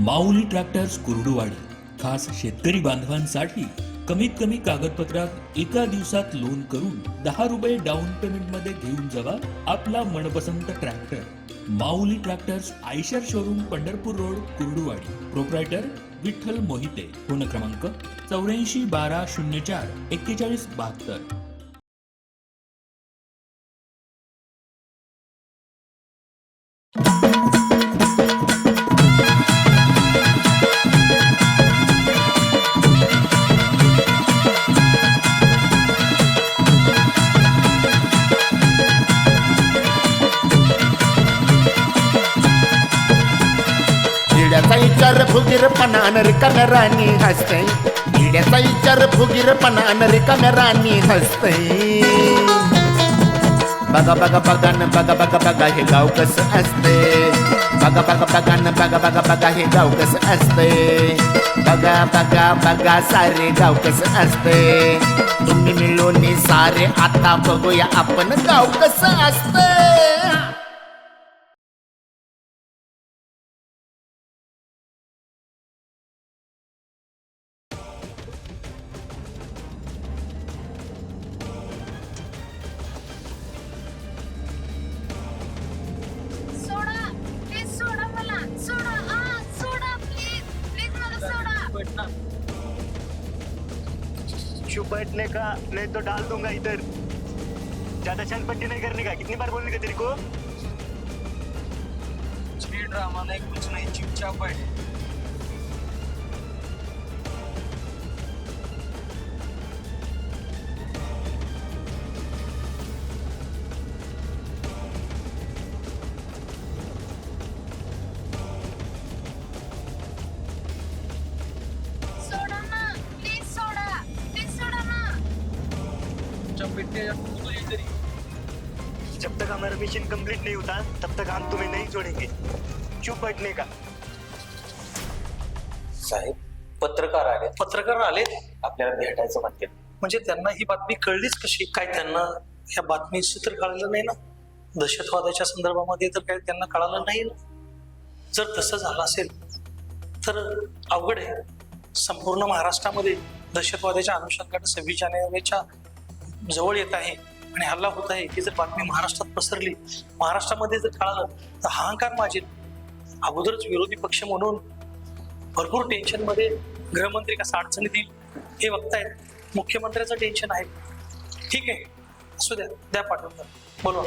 माऊली tractors Kurduwadi खास शेतकरी बांधवांसाठी कमीत कमी कागदपत्रात एका दिवसात लोन करून दहा रुपये डाऊन पेमेंटमध्ये घेऊन जावा आपला मनपसंत tractor. Mauli tractors Eicher showroom Pandharpur road Kurduwadi. Proprietor Vitthal Mohite. Phone क्रमांक चौऱ्याऐंशी बारा शून्य चार एक्केचाळीस बहात्तर. फुगीरपणान रिकाम्या राणी हसते। किड्याचा विचार फुगीरपणान रिकाम्या राणी हसते। बघा हे गाव असते हे गाव असते सारे गाव कसं असते तुम्ही सारे आता बघूया आपण गाव कसं असतं दूंगा इधर। ज्यादा छन पट्टी नहीं करने का। कितनी बार बोलने का तेरे को? ड्रामा नहीं कुछ नहीं चुपचाप बैठ। होता तब तक हम तुम्हें नहीं छोड़ेंगे। चुप बैठने का। साहेब पत्रकार आले पत्रकार आले आपल्याला भेटायचं म्हणते. म्हणजे त्यांना ही बातमी कळलीच कशी? काय त्यांना या बातमीशी तर कळलं नाही ना? दहशतवादाच्या संदर्भामध्ये तर काय त्यांना कळालं नाही ना? जर तसं झालं असेल तर अवघड आहे. संपूर्ण महाराष्ट्रामध्ये दहशतवादाच्या अनुषंगाने सव्वीस जानेवारीच्या जवळ येत आहे. आणि हल्ला होत आहे ही जर बातमी महाराष्ट्रात पसरली महाराष्ट्रामध्ये जर कळालं तर हाहाकार माझे. अगोदरच विरोधी पक्ष म्हणून भरपूर टेन्शनमध्ये गृहमंत्री कसा अडचणीत येईल हे बघतायत. मुख्यमंत्र्याचं टेन्शन आहे. ठीक आहे. असू द्या द्या पाठवून. द्या बोलवा.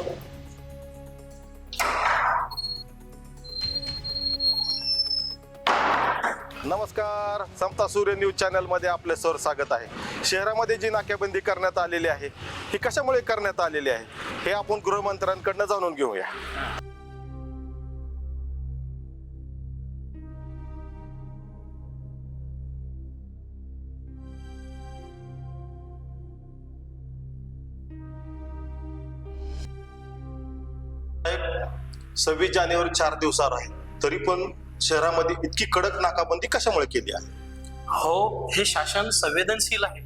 नमस्कार समता सूर्य न्यूज चॅनलमध्ये आपले सर स्वागत आहे. शहरामध्ये जी नाक्याबंदी करण्यात आलेली आहे ही कशामुळे करण्यात आलेली आहे हे आपण गृहमंत्र्यांकडनं जाणून घेऊया. सव्वीस जानेवारी चार दिवसावर आहे तरी पण शहरामध्ये इतकी कडक नाकाबंदी कशामुळे केली आहे? हो हे शासन संवेदनशील आहे.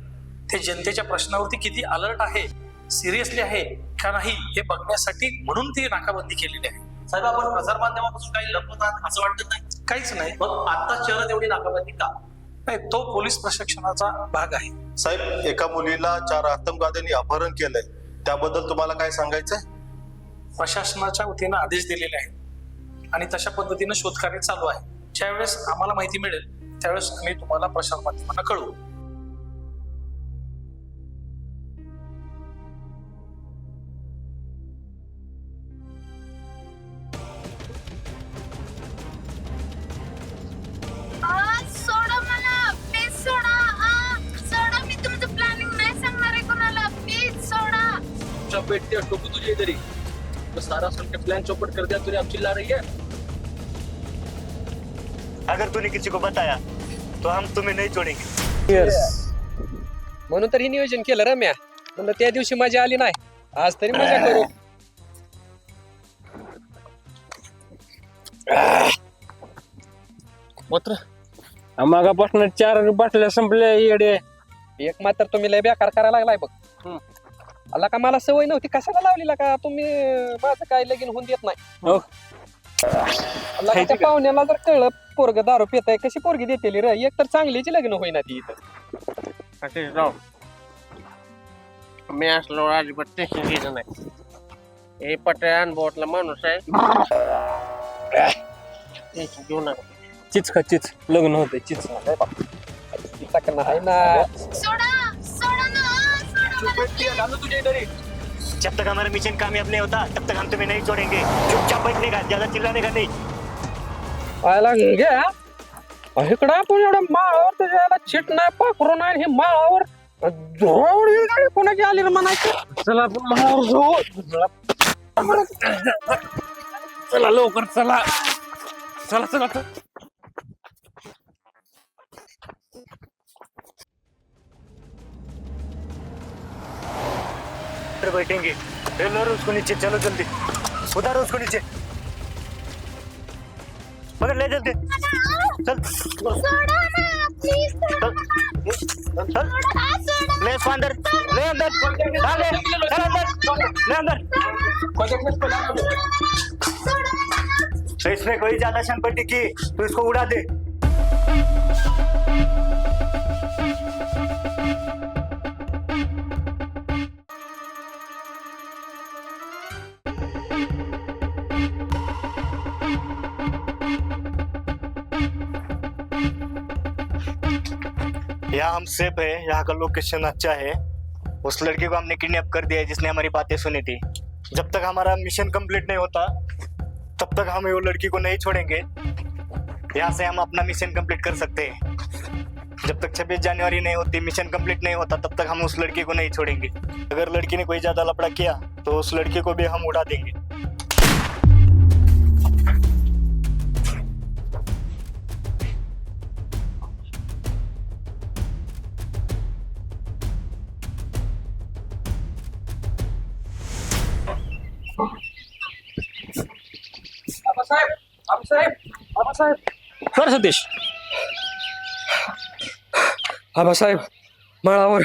ते जनतेच्या प्रश्नावरती किती अलर्ट आहे सिरियसली आहे का नाही हे बघण्यासाठी म्हणून ती नाकाबंदी केलेली आहे. साहेब आपण प्रसारमाध्यमापासून काही लपवत आहात असं वाटत नाही? काहीच नाही. मग आता शहरात एवढी नाकाबंदी का? नाही तो पोलीस प्रशिक्षणाचा भाग आहे. साहेब एका मुलीला चार आतंकवाद्यांनी अपहरण केलंय. त्याबद्दल तुम्हाला काय सांगायचंय? प्रशासनाच्या वतीनं आदेश दिलेले आहेत. आणि तशा पद्धतीनं शोधकार्य चालू आहे. ज्यावेळेस आम्हाला माहिती मिळेल त्यावेळेस आम्ही तुम्हाला प्रसार माध्यमांना कळवू. प्लॅनिंग नाही सांगणार आहे कोणाला. प्लीज सोडा. ही तो सारा सुन के प्लान चौपट कर दिया तूने अब चिल्ला रही है? अगर तूने किसी को बताया तो हम तुम्हें नहीं छोड़ेंगे। म्हणून तर हे नियोजन केलं रम्या. म्हणलं त्या दिवशी मजा आली नाही. आज तरी मजा करू. मात्र. मागापासून चार बाटल्या संपल्या येडे. एक मात्र तुम्ही लय बेकार करायला लागलाय बघ. आला का मला सवय नव्हती. कशाला लावलेला का? तुम्ही माझं काय लगीन होऊन देत नाही. हो. त्या पाहुण्याला जर कळलं पोरग दारू पिताय कशी पोरगी देतेली रे? एक तर चांगलीची लग्न होईना ती इथं. असे राव. मी असलो अजिबात टेन्शन घ्यायचं नाही. हे पट्या अनुभवातला माणूस आहे. टेन्शन घेऊ नका. चिच. खा चिच लग्न होते चिच तिचा का नाही ना. सोडा. जब तक हमारा मिशन कामयाब नहीं होता. तब तक हम तुम्हें नहीं छोड़ेंगे चुपचाप बैठने का ज्यादा चिल्लाने का नहीं पाहायला घ्या इकडं आपण एवढं माळावर त्याच्या चिट नाही पाखरू नाही हे माळावर जोड गाडी कोणाची आली रे चला आपण चला. लवकर चला चला. चला चला. फिर बैठेंगे। रेलर उसको नीचे चलो जल्दी। उतारो उसको नीचे। मगर ले जल्दी। चल। चल। ले इसको अंदर। ले अंदर। डाल ले। चल अंदर। ले अंदर। तो इसमें कोई ज़्यादा संपत्ति की तो इसको उड़ा दे। यहाँ हम सेफ़ है, यहाँ का लोकेशन अच्छा है। उस लड़के को हमने किडनैप कर दिया है, जिसने हमारी बातें सुनी थी। जब तक हमारा मिशन कंप्लीट नहीं होता, तब तक हम वो लड़की को नहीं छोड़ेंगे। यहाँ से हम अपना मिशन कंप्लीट कर सकते हैं। जब तक 26 जनवरी नहीं होती मिशन कंप्लीट नहीं होता, तब तक हम उस लड़की को नहीं छोड़ेंगे। अगर लड़की ने कोई ज़्यादा लपड़ा किया तो उस लड़की को भी हम उड़ा देंगे। आबासाहेब आबासाहेब कर सतीश. आबासाहेब माळावर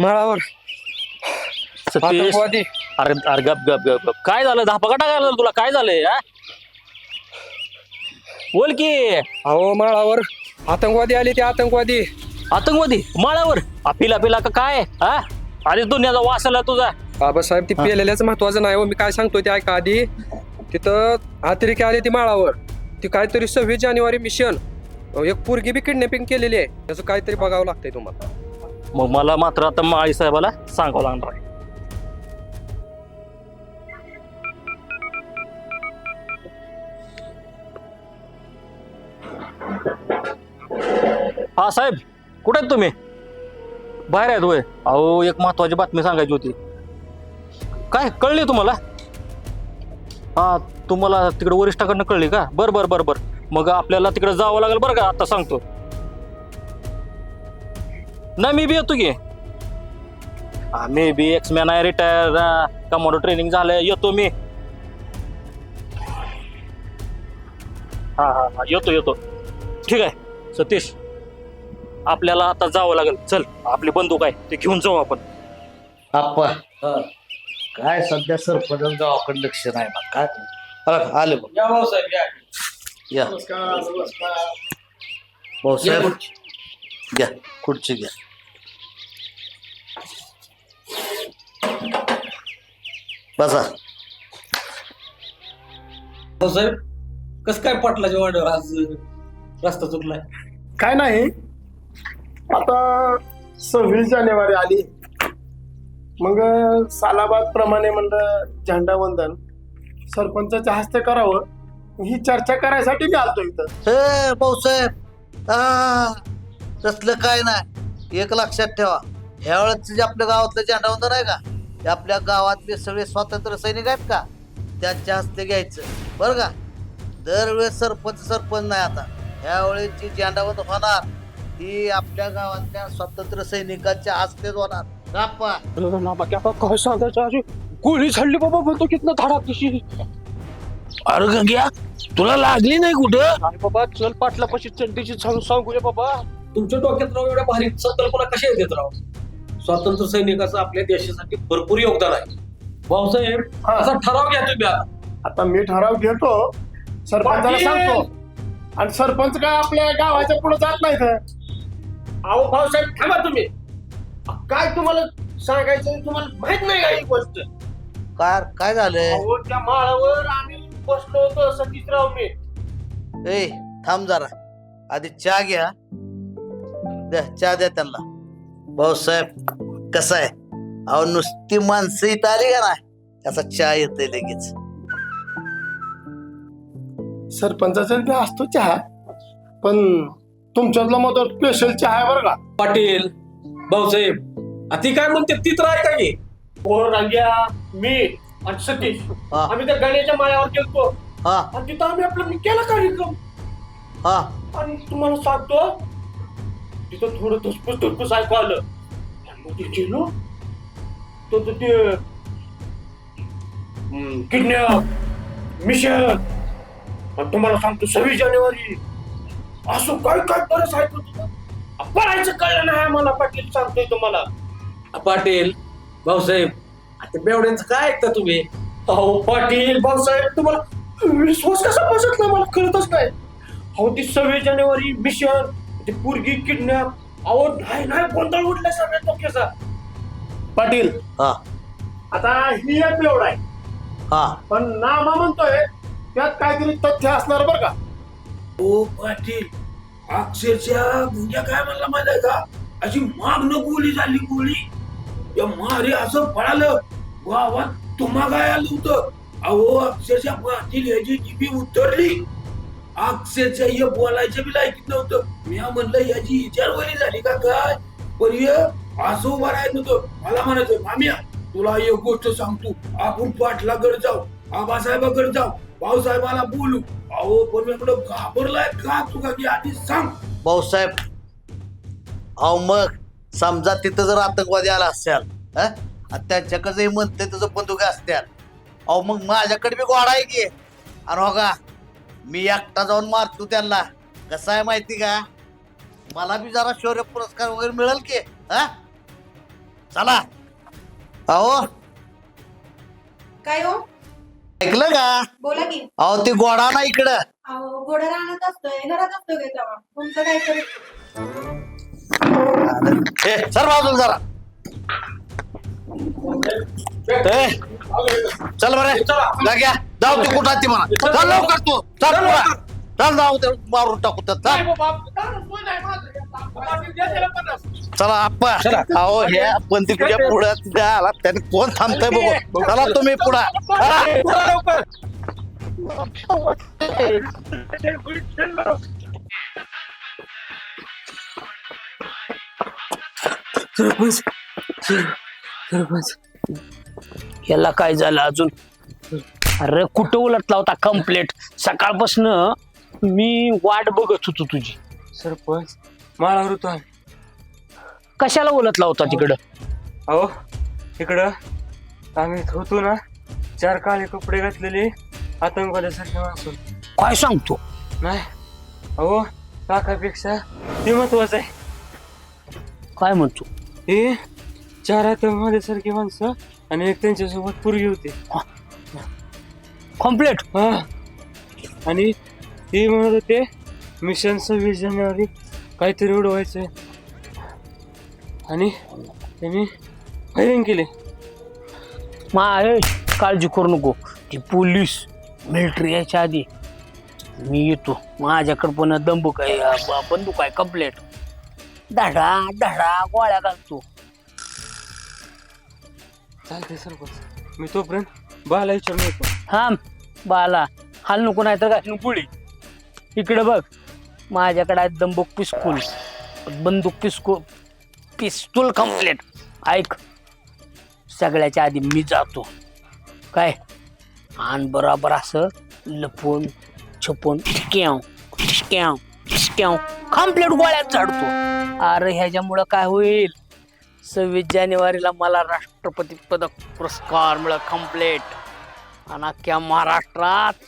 माळावर. सतीश. आतंकवादी. अरे अरे गप गप गप गप. काय झालं? दहा पकडा काय झालं तुला. काय झालंय हा? बोल की. अहो माळावर. आतंकवादी आले ते आतंकवादी. आतंकवादी? माळावर? पिला पिला का काय? हा? आधीच दुनियाचा वास आला तुझा. आबासाहेब ती पेलेल्याच महत्वाचं नाही हो. मी काय सांगतोय ते ऐका आधी. तिथं अतिरेकी आले ती माळावर. ती काहीतरी सव्वीस जानेवारी मिशन एक पोरगी बी किडनॅपिंग केलेली आहे. त्याचं काहीतरी बघावं लागतंय तुम्हाला. मग मला मात्र आता माळी साहेबाला सांगावं लागणार आहे. हा साहेब कुठे आहेत तुम्ही? बाहेर आहेत होय. अहो एक महत्वाची बातमी सांगायची होती. काय कळली तुम्हाला? हा तुम्हाला तिकडे वरिष्ठाकडनं कळली का? बर बर बर बर. मग आपल्याला तिकडे जावं लागेल बरं का? आता सांगतो. ना मी बी येतो की. मी बी एक्स मॅन आहे. रिटायर कमांडो ट्रेनिंग झालंय. येतो मी. हा हा हा. येतो येतो. ठीक आहे. सतीश आपल्याला आता जावं लागेल. चल आपली बंदूक आहे ते घेऊन जाऊ आपण. आप्पा काय सध्या सरपंच गावाकडे लक्ष नाही बा काय? बघा, आले बघ. या भाऊसाहेब या. या. भाऊसाहेब घ्या खुर्ची घ्या. बसा. साहेब कस काय पटला वाड्यावर आज रस्ता चुकलाय? काय नाही. आता सव्वीस जानेवारी आली. मग सालाबाद प्रमाणे म्हणलं झेंडावंदन सरपंचाच्या हस्ते करावं. ही चर्चा करायसाठी मी आलतो इथं. हे भाऊसाहेब आ, तसलं काय नाही. एक लक्षात ठेवा. ह्या वेळेस जे आपल्या गावातलं झेंडावंदन आहे का? ते आपल्या गावातले सगळे स्वातंत्र्य सैनिक आहेत का? त्यांच्या हस्ते घ्यायचं. बरं का? दरवेळेस सरपंच सरपंच नाही आता. ह्यावेळेस जी झेंडावंदन होणार ती आपल्या गावातल्या स्वातंत्र्य सैनिकांच्या हस्तेच होणार. कापा काय सांगायचं गोळी झाडली बाबा बोलतो कितना धाडा कशी अरे गंग्या तुला लागली नाही कुठं? अरे बाबा चल पाटला कशी चड्डीची सांगू सांगूया बाबा. तुमच्या डोक्यात राव एवढ्या भारी संकल्पना कशा येतात राव? स्वातंत्र्य सैनिकाचं आपल्या देशासाठी भरपूर योगदान आहे. भाऊसाहेब हा. असा ठराव घ्या तुम्ही आता. आता मी ठराव घेतो सरपंचाला पाटील! सांगतो. आणि सरपंच काय आपल्या गावाच्या पुढे जात नाही तर अहो भाऊसाहेब थांबा तुम्ही. काय तुम्हाला सांगायचं तुम्हाला माहीत नाही का ही गोष्ट? काय काय झालंय? अहो त्या माळावर आम्ही बसलो होतो सतीशराव मी. ए थांब जरा. आधी चहा घ्या. द्या चहा द्या त्यांना. भाऊसाहेब कसं आहे? अहो नुसती माणसं इथं आली का नाही? त्याचा चहा येते लगेच. सरपंचाचा बी असतो चहा पण तुमच्यातला मत स्पेशल चहा आहे बरं का? पाटील भाऊसाहेब आ ती काय म्हणते ती तर ऐका की. हो रांग्या मी आणि सतीश हा. आम्ही त्या गाण्याच्या माळ्यावर गेलतो. हा. आणि तिथं आम्ही आपलं मी केला कार्यक्रम. हा. आणि तुम्हाला सांगतो तिथं थोडं धुसफूस धुसफूस ऐकू आलं. आणि मग ते गेलो तो तो ते किडनॅप मिशन आणि तुम्हाला सांगतो सव्वीस जानेवारी. असं काय काय बरंच ऐकत होतं पळायचं कळलं नाही आम्हाला पाटील सांगतोय तुम्हाला. पाटील भाऊसाहेब आता बेवड्यांचं काय ऐकता तुम्ही? अहो पाटील भाऊसाहेब तुम्हाला विश्वास कसा बसत नाही मला कळतच नाही. अहो ती सव्वीस जानेवारी मिशन ती पोरगी किडनॅप अहो नाही नाही गोंधळ उडलाय सगळ्या डोक्याचा. पाटील हा. आता ही एक बेवड आहे. हा. पण नामा म्हणतोय त्यात काहीतरी तथ्य असणार बरं का? ओ पाटील अक्षरशः गुंजा काय म्हणला माहिती आहे का? अशी मागणं गोळी झाली गोळी. या मारे असं पळालं. वा तुम्हा काय आलं होतं? अहो अक्षरशः पाटील याची उतरली. अक्षरशः हे बोलायचं बी लायकीत नव्हतं. मी म्हणलं याची विचारवली झाली का काय? पण हे असं उभा राहत नव्हतं मला म्हणायचं मामिया तुला एक गोष्ट सांगतो. आपण पाटलाकडे जाऊ आबासाहेबाकडे जाऊ. भाऊसाहेबाला बोलू. अहो पण मी इकडं घाबरलाय का तुका की आधी सांग. भाऊसाहेब अहो मग समजा तिथं जर आतंकवादी आला असेल हं? त्यांच्याकडे म्हणते तुझं बंदूक असत्याल अहो मग माझ्याकडे बी गोडा आहे की. आणि हो का? मी एकटा जाऊन मारतो त्यांना. कसं आहे माहिती का? मला बी जरा शौर्य पुरस्कार वगैरे मिळेल की हा? चला. अहो. काय हो? ऐकलं का? बोला की. अहो ते गोडा ना इकडं. अहो घोडा राहण्यात असतोय घरात असतोय का तेव्हा? तुमचं काहीतरी ए सर बाजूला जरा. ए, चल बरे. जा घ्या जाऊ तू कुठं ती म्हणा. चल लवकर तू. चल पुढं. चल जाऊ ते मारून टाकू तर चल चला आप्पा. अहो हे पण तिकडच्या पुढे आला त्याने कोण थांबतंय बघू. चला तुम्ही पुढा. सरपंच सरपंच. याला काय झालं अजून? अरे कुठं उलटला होता कम्प्लेट सकाळपासून मी वाट बघत होतो तुझी. सरपंच माळावर होतो आम्ही. कशाला उलटला होता तिकडं? अहो इकडं आम्ही होतो ना चार काळे कपडे घातलेले आतंकवाद्यासारखे माणसून काय सांगतो? नाही अहो काकापेक्षा ते महत्वाचं आहे. काय म्हणतो? हे चार आतंकवाद्यासारखी माणसं आणि एक त्यांच्यासोबत पूर्वी होते. कम्प्लेट? हा. आणि ते म्हणत होते मिशन सव्वीस जानेवारी काहीतरी उडवायचंय. आणि त्यांनी फायरिंग केले. मा ए, काळजी करू नको. ती पोलीस मिलिटरी यायच्या आधी मी येतो. माझ्याकडं पण दंबूक आहे अ, बंदूक आहे कम्प्लेट धडा धडा गोळ्या घालतो. चालते सरपंच? मी तोपर्यंत बाला विचारून येतो. हा बाला. हाल नको नाही तर काय पुळी इकडे बघ. माझ्याकडे आहे दंबूक पिस्कूल बंदूक पिस्कू पिस्तूल कम्प्लेट ऐक. सगळ्याच्या आधी मी जातो. काय? आणि बरोबर असं लपून छपून क्याव क्याव क्याव कम्प्लेट गोळ्यात झाडतो अरे ह्याच्यामुळं काय होईल? सव्वीस जानेवारीला मला राष्ट्रपती पदक पुरस्कार मिळत कम्प्लेट आणि अख्ख्या महाराष्ट्रात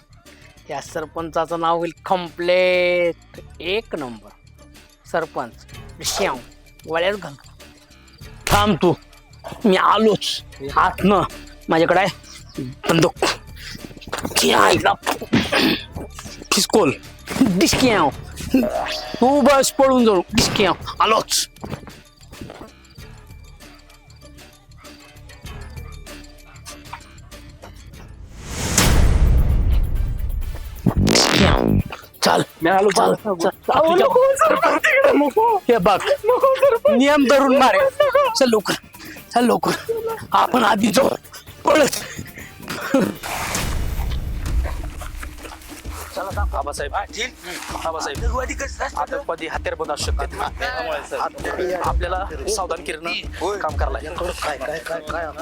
या सरपंचाचं नाव होईल कम्प्लेट एक नंबर. सरपंच. श्याम. वळ्यात घाल. थांब तू. मी आलोच. हात न. माझ्याकडे आहे. बंदूक. आईला फिस्कोल डिस्क्याव. तू बस पळून जाऊ. डिस्क्याव. आलोच. चल चल, चल. हे बघ नियम धरून मारे. चल लवकर चल लवकर. आपण आधी जाऊ. पळत. आबासाहेब आबासाहेब आतंकवादी हत्यार बंद असू शकते आपल्याला सावधान किरण काम करायला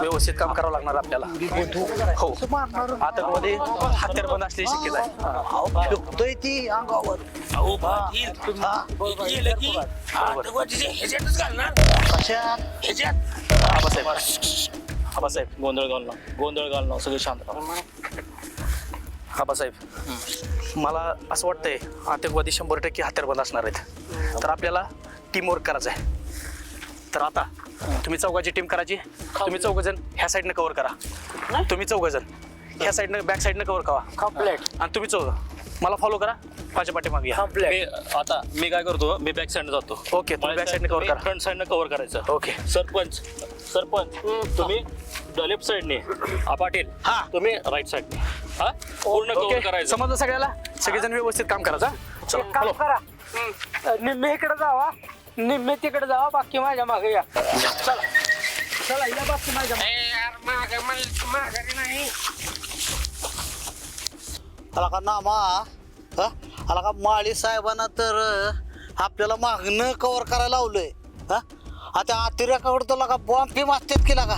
व्यवस्थित काम करावं लागणार आपल्याला. हो. आतंकवादी हत्यार बंद असल्याची शक्यता आहे. ती अंगावर. आबासाहेब आबासाहेब गोंधळ घालणं गोंधळ घालणं सगळे शांत राहा. आबासाहेब मला असं वाटतंय आतंकवादी शंभर टक्के हत्यारबंद असणार आहेत. तर आपल्याला टीम वर्क करायचं आहे. तर आता तुम्ही चौघाची टीम करायची. तुम्ही चौघ जण ह्या साईडनं कव्हर करा. तुम्ही चौघ जण ह्या साईडनं बॅक साईडनं कव्हर करा. कम्प्लेट आणि तुम्ही चौघ मला फॉलो करा. माझ्या पाठीमागे या. आता मी काय करतो मी बॅक साईड जातो. ओके तुम्ही बॅक साईडनं कव्हर करा. फ्रंट साईडनं कव्हर करायचं. ओके सरपंच सरपंच तुम्ही लेफ्ट साईडने पाटील हा. तुम्ही राईट साईडने हा? पूर्ण कव्हर ओके करायचं. समजलं सगळ्याला? सगळेजण व्यवस्थित काम करायचं? चला काम follow. करा निम्मे इकडे जावा. निम्मे तिकडे जावा बाकी माझ्या मागे या. चला. चला या बाकी माझ्या मागे. आला का नामा? हा? आला का माळी साहेबांना तर अं, आपल्याला मागणं कव्हर करायला लावलंय. हा? आता अतिरेकाकडे तर लगा बॉम्ब फिम असतात की लागा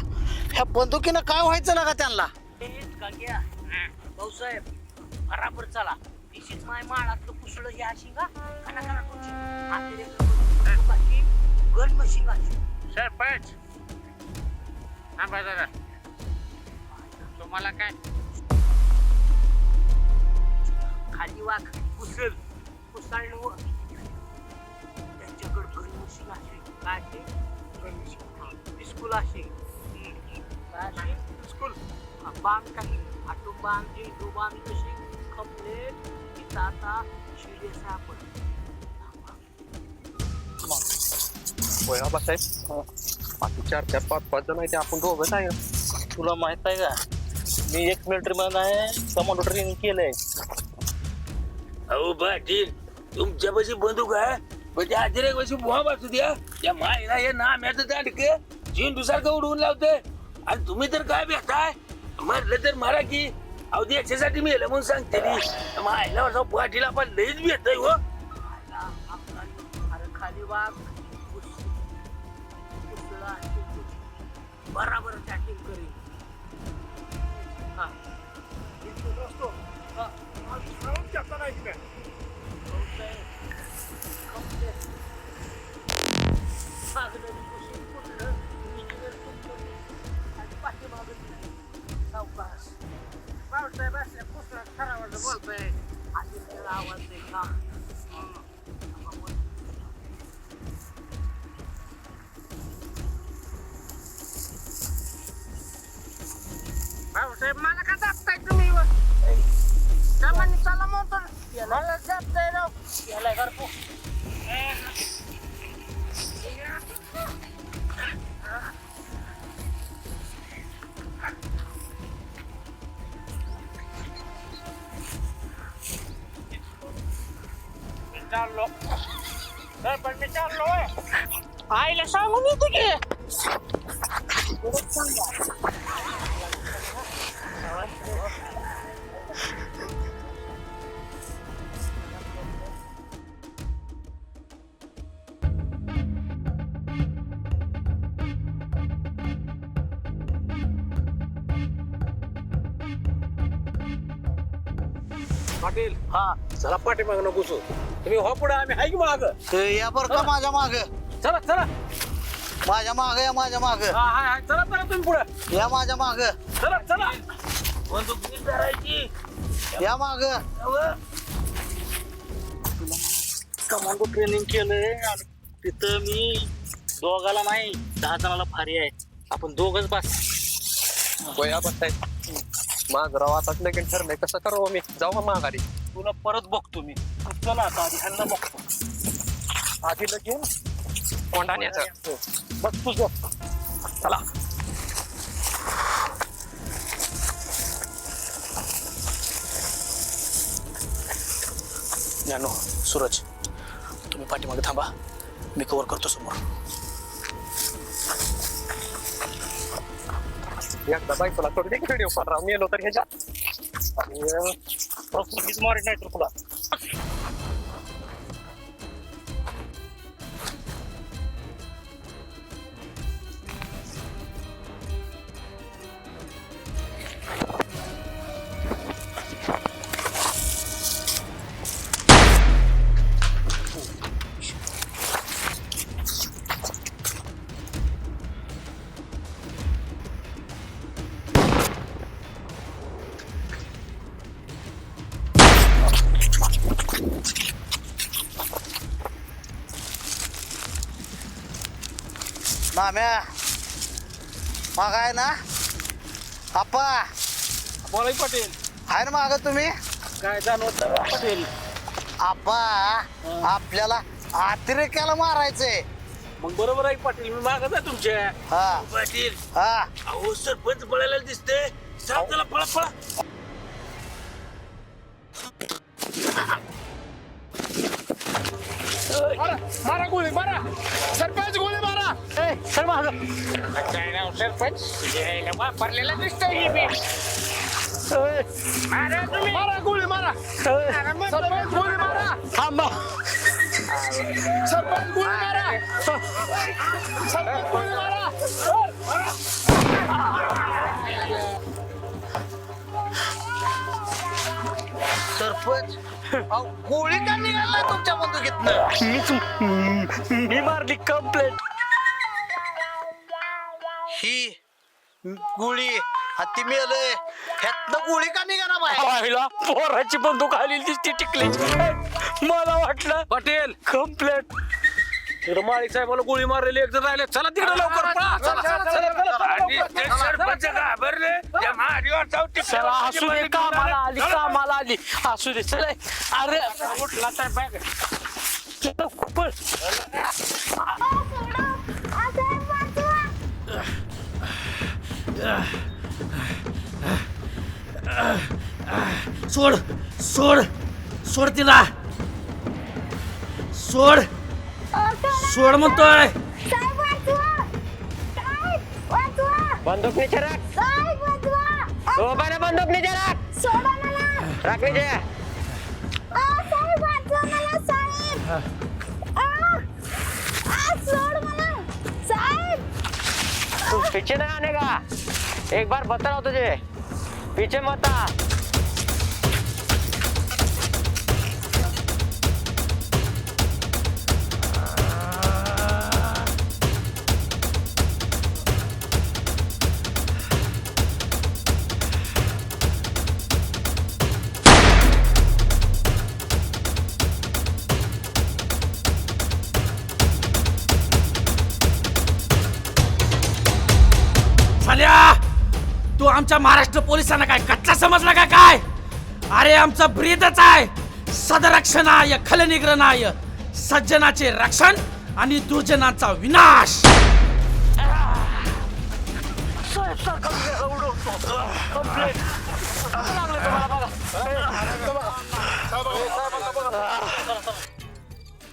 ह्या बंदुकीनं काय व्हायचं लागा त्यांना? भाऊसाहेब बराबर चला. दिशीच माय माळातलं कुसळ हे अशी का खाना खाना तुमची बाकी गन अशी सरपंच तुम्हाला काय? खाली वाघ कुसळ. कुसळ त्यांच्याकडे गन मशीन अशी काय अशी गन स्कूल अशी काय स्कूल. बांग काही. आटून बांग जी दो बांग कशी कम्प्लेट तिथं आता शिर्डी आपण. होय आबासाहेब बाकी चार चार पाच पाच जण आहे ते आपण दोघंच आहे तुला माहीत आहे का? मी एक मिलिटरी मॅन आहे कमांडो ट्रेनिंग केलंय. अहो पाटील तुमच्यापाशी बंदूक आहे? पण त्या अतिरेक बॉम्ब असू द्या त्या मायला हे नाम्याचं दांडक झेंडू सारखं उडवून लावते आणि तुम्ही तर काय भेटताय? मारलं तर मारा की. अहो याच्यासाठी मी म्हणून सांगते ती मायला असं पाटील आपण लईच भेटतोय हो. अरे खाली वाघ. बराबर टॅकिंग करेल हा. भाऊसाहेब मला का दाबताय तुम्ही सामान्य चला म्हणतो मला दाबताय राव याला करतो चाललो तर पण मी चाललोय आईला सांगून येतो की चला पाठीमाग नको घुसू तुम्ही हो पुढे आम्ही हाय की माग? ते या बरं का माझ्या माग? चला चला. माझ्या माग या माझ्या माग. हा हा हा, चला चला तुम्ही पुढे. या माझ्या माग. चला चला. बंदूक नीट धरायची. या माग. कमांडो ट्रेनिंग केलंय आणि तिथं मी दोघाला नाही दहा जणाला भारी आहे. आपण दोघच बस. होय आबासाहेब माझं राव आताच लगीन ठरलंय. कसं करावं मी? जाऊ का माघारी? तुला परत बघतो मी. चला आता आधी ह्यांना बघतो. आधी लगेच कोंडाण्याचं बघ तुझं. चला. ज्ञानो सूरज तुम्ही पाठीमागे थांबा. मी कव्हर करतो समोर. एकदा बायकोला दे व्हिडिओ कॉल राव मेलो तर ह्याच्यात. आणि मारित नाही तर तुला नाम्या माग आहे ना. आप्पा. बोलाय पाटील. आहे ना माग तुम्ही? काय जाणवत पाटील. आप्पा आपल्याला अतिरेक्याला मारायचंय. मग बरोबर आहे पाटील मी मागत आहे तुमच्या. हा. पाटील. हा. अहो सरपंच पळायला दिसते साप त्याला पळा पळा. मारा गोळी मारा. सरपंच गोळी मारा. काय नाव सरपंच यायला वापरलेला दिसतोय मी मारा तुम्ही मारा गोळी मारा सरपंच गोळी मारा थांबा सरपंच गोळी मारा सरपंच गोळी मारा सरपंच अहो, गोळी का निघाला तुमच्या बंदुकीतनं? मीच मी मारली कंप्लेंट. गोळी. आणि ती मेलय. ह्यातनं गोळी का निघाला बाहेर? पाहिला पोराची बंदूक आलेली दिसती टिकलीची मला वाटलं पाटील. कंप्लेंट तिकडे माळी साहेबाला गोळी मारलेली एक जण राहिले. चला तिकडे लवकर पळा. चला, चला, चला, चला. आणि ते सरपंच घाबरले. त्या महादेवावर जाऊ ते चला असू दे कामाला आली कामाला आली. असू दे चल. अरे उठला तर बॅग चल, पळ. सोड सोड सोड तिला. सोड सोड म्हणतोय. बंदूक नीचे राख. बरं बंदूक नीचे राख. सोडा मला. राख नीचे. पीछे नहीं आने का। एक बार बता रहा हूँ तुझे। पीछे मत आ। आमच्या महाराष्ट्र पोलिसांना काय कच्चा समजला का काय? अरे आमचा ब्रीदच आहे. सदरक्षणाय खलनिग्रहणाय सज्जनाचे रक्षण आणि दुर्जनाचा विनाश.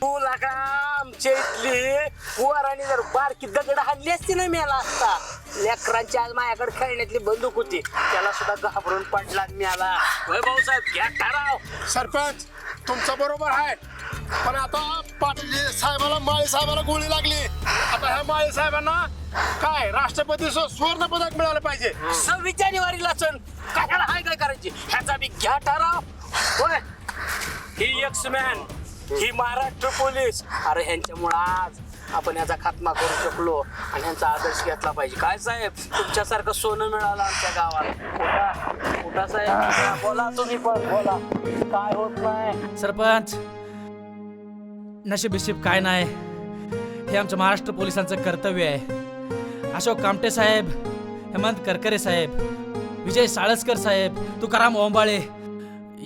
तुला का? आमच्या इथली पोरांनी जर बारकी दगड हल्ली असती ना मेला असता लेकरांची आज माझ्याकडे खेळण्यातली बंदूक होती. त्याला सुद्धा घाबरून पडला मेला. होय भाऊसाहेब घ्या ठराव. सरपंच तुमचं बरोबर आहे. पण आता पाटील साहेबाला माळी साहेबाला गोळी लागली. आता ह्या माळी साहेबांना काय राष्ट्रपती सुवर्ण पदक मिळालं पाहिजे. सव्वीस जानेवारीला सण. कशाला हाय काय करायची? ह्याचा बी घ्या ठराव. होय. ही एक्स मॅन ही महाराष्ट्र पोलीस. अरे ह्यांच्यामुळे आज आपण याचा खात्मा करू शकलो आणि ह्यांचा आदर्श घेतला पाहिजे. काय साहेब? तुमच्यासारखं सोनं मिळालं आमच्या गावात. कुठा? कुठा साहेब? बोला तुम्ही पण बोला. काय होत नाही? सरपंच नशीब बिशीब काय नाही? हे आमच्या महाराष्ट्र पोलिसांचं कर्तव्य आहे. अशोक कामटे साहेब हेमंत करकरे साहेब विजय साळसकर साहेब तुकाराम ओंबाळे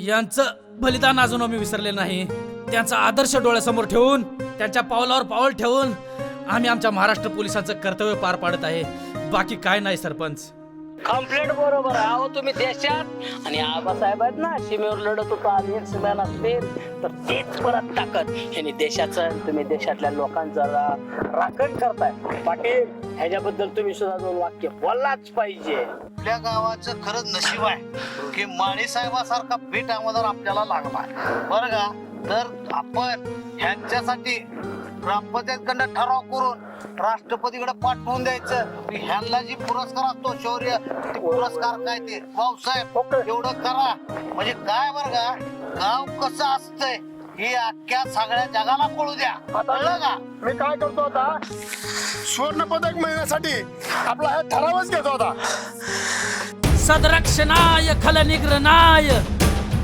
यांचं बलिदान अजून आम्ही विसरले नाही. त्यांचा आदर्श डोळ्यासमोर ठेवून त्यांच्या पावलावर पाऊल ठेवून आम्ही आमच्या महाराष्ट्र पोलिसांचं कर्तव्य पार पाडत आहे. बाकी काय नाही सरपंच. कम्प्लेट बरोबर आहे. अहो तुम्ही देशात आणि आबासाहेब आहेत ना सीमेवर लढत होतो. आणि एक सीमेला असतील तर तेच परत ताकद. यांनी देशाचं आणि तुम्ही देशातल्या लोकांचं रा- राखण करताय. पाटील ह्याच्याबद्दल तुम्ही सुद्धा दोन वाक्य बोललाच पाहिजे. आपल्या गावाचं खरंच नशीब आहे की माळी साहेबासारखा पीठ अगोदर आपल्याला लागला बरं का? तर आपण ह्यांच्यासाठी ग्रामपंचायतकडनं ठराव करून राष्ट्रपतीकडे पाठवून द्यायचं. की ह्यांना जी पुरस्कार असतो शौर्य ते पुरस्कार काय ते? भाऊसाहेब एवढं करा. म्हणजे काय बरं का? गाव कसं असतंय हे अख्ख्या सगळ्या जगाला कळू द्या. कळलं का? मी काय करतो आता? सुवर्ण पदक मिळण्यासाठी आपला हा ठरावच घेतो आता. सदरक्षणाय खलनिग्रनाय